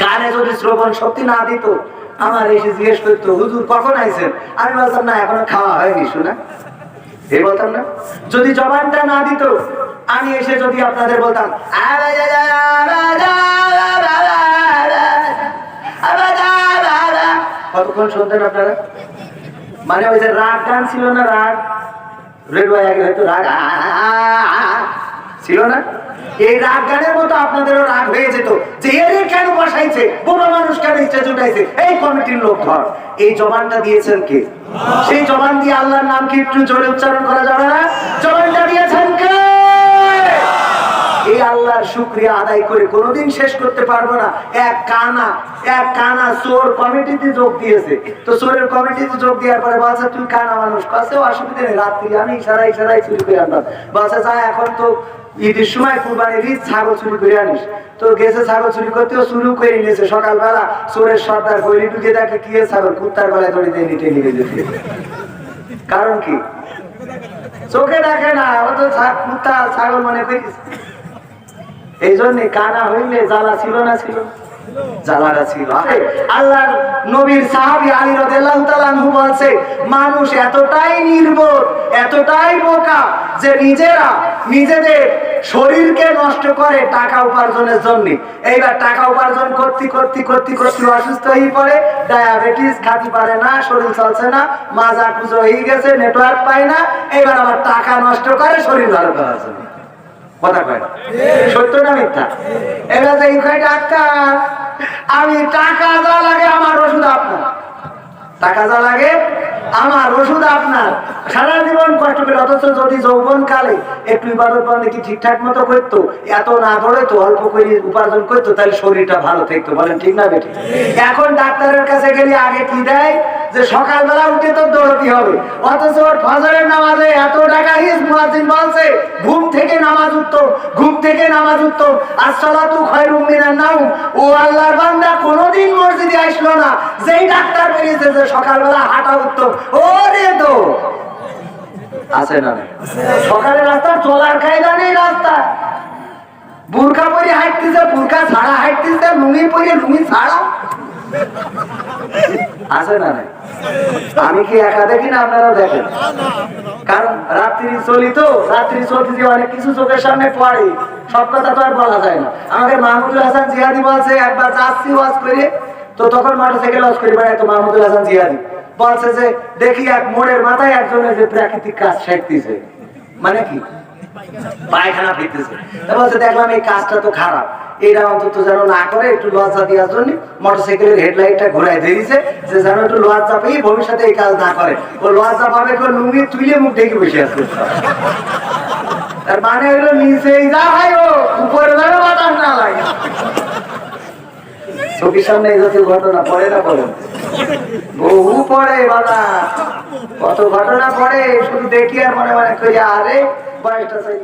গানে যদি শ্রবণ শক্তি না দিত, আমার এসে জিজ্ঞেস করতো, হুজুর, কখন আইছেন? আমি বলতাম, না, এখনও খাওয়া হয়নি, শোনা। এই বলতাম না। যদি জবানটা না দিত, আমি এসে যদি আপনাদের বলতাম, কতক্ষণ শুনতেন আপনারা? মানে ওই যে রাগ গান ছিল না, রাগ? রেড হয়তো রাগ ছিল না? এই রাগ গানের মতো আপনাদেরও রাগ হয়ে যেত। যে এরে কেন বসাইছে? বুড়ো মানুষ কেন ইচ্ছা জুটাইছে এই কমিটির লোক ধর। এই জবানটা দিয়েছেন কে? সেই জবান দিয়ে আল্লাহর নাম কি একটু জোরে উচ্চারণ করা যাবে না জবানটা দিয়েছেন কে এই আল্লাহর শুক্রিয়া আদায় করে কোনোদিন শেষ করতে পারব না। এক কানা এক কানা চোর কমিটিতে যোগ দিয়েছে। তো চোরের কমিটিতে যোগ দেওয়ার পরে বলছে, তুই কানা মানুষ কাছে অসুবিধা নেই, রাত্রি, আমি ইশারা ইশারাই চুরি করে আনতাম বলছে, যা, এখন তো ঈদের সময় কুরবানির ঈদ, ছাগল চুরি করে আনিস। তো গেছে ছাগল চুরি করতেও শুরু করে নিয়েছে। সকালবেলা চোরের সর্দার গলি ঢুকে দেখে কি ছাগল, কুত্তার গলায় ধরে দিয়ে নিতে নিয়ে যেতে কারণ কি? চোখে দেখে না ও তো কুত্তা ছাগল মনে করিস। এই জন্য কানা হইলে জ্বালা ছিল না ছিল? মানুষ এতটাই নির্বোধ, এতটাই বোকা যে নিজেরা নিজেদের শরীরকে নষ্ট করে টাকা উপার্জনের জন্য। এইবার টাকা উপার্জন করতে করতে করতে করতে অসুস্থ হয়ে পড়ে, ডায়াবেটিস খাতে পারে না, শরীর চলছে না, মাজা কুজো হয়ে গেছে নেটওয়ার্ক পায় না, এইবার আবার টাকা নষ্ট করে শরীর ভালো করার জন্য। আমার আপনার। সারা জীবন কষ্ট অথচ যদি যৌবন একটু কি ঠিকঠাক মতো করতো, এত না ধরে তো অল্প করে উপার্জন করতো, তাহলে শরীরটা ভালো থাকতো। বলেন ঠিক না বেটি এখন ডাক্তারের কাছে গেলে আগে কি দেয়? যে সকালবেলা উঠে তো দৌড়তে হবে। অথচ ওর ফজরের নামাজে এত টাকা হিস মুয়াজ্জিন বলছে, ঘুম থেকে নামাজ উঠতো, ঘুম থেকে নামাজ উঠতো। আর আসসালাতু খায়রুম মিনান নাউম ও আল্লাহর বান্দা কোনোদিন মসজিদে আসলো না। যেই ডাক্তার বেরিয়েছে যে সকালবেলা হাঁটা উঠতো। ওরে তো আছে না সকালে রাস্তা চলার কায়দা নেই রাস্তা। বুরকা পরে হাঁটতেছে বুরকা ছাড়া হাঁটতেছে, লুঙ্গি পরে লুঙ্গি ছাড়া। আছে না নাই? আমি কি একা দেখি না আপনারাও দেখেন? কারণ রাত্রি চলি তো রাত্রি চলতে যে অনেক কিছু চোখের সামনে পড়ে। সব কথা তো আর বলা যায় না। আমাকে মাহমুদুল হাসান জিহাদি বলছে একবার যাচ্ছি ওয়াজ করে। তো তখন মোটরসাইকেল ওয়াজ করে বেড়ায় তো মাহমুদুল হাসান জিহাদি বলছে যে দেখি এক মোড়ের মাথায় একজনের যে প্রাকৃতিক কাজ শেখতেছে। মানে কি? পায়খানা ফিরতেছে। বলছে দেখলাম এই কাজটা তো খারাপ। এটা অন্তত যেন না করে, একটু লজ্জা দেওয়ার জন্য মোটরসাইকেলের হেডলাইটটা ঘুরাই দিয়েছে যে যেন একটু লজ্জা পেয়ে ভবিষ্যতে এই কাজ না করে। ও লজ্জা পাবে কেউ লুঙ্গি তুলে মুখ ঢেকে বসে আছে। তার মানে হইল নিচেই যা ভাই ও, উপরে যেন বাতাস না লাগে। চোখের সামনে এই জাতীয় ঘটনা পড়ে না পড়ে? বহু পড়ে বাবা। কত ঘটনা পড়ে, শুধু দেখি আর মনে মনে করি, আরে, বয়সটা চাই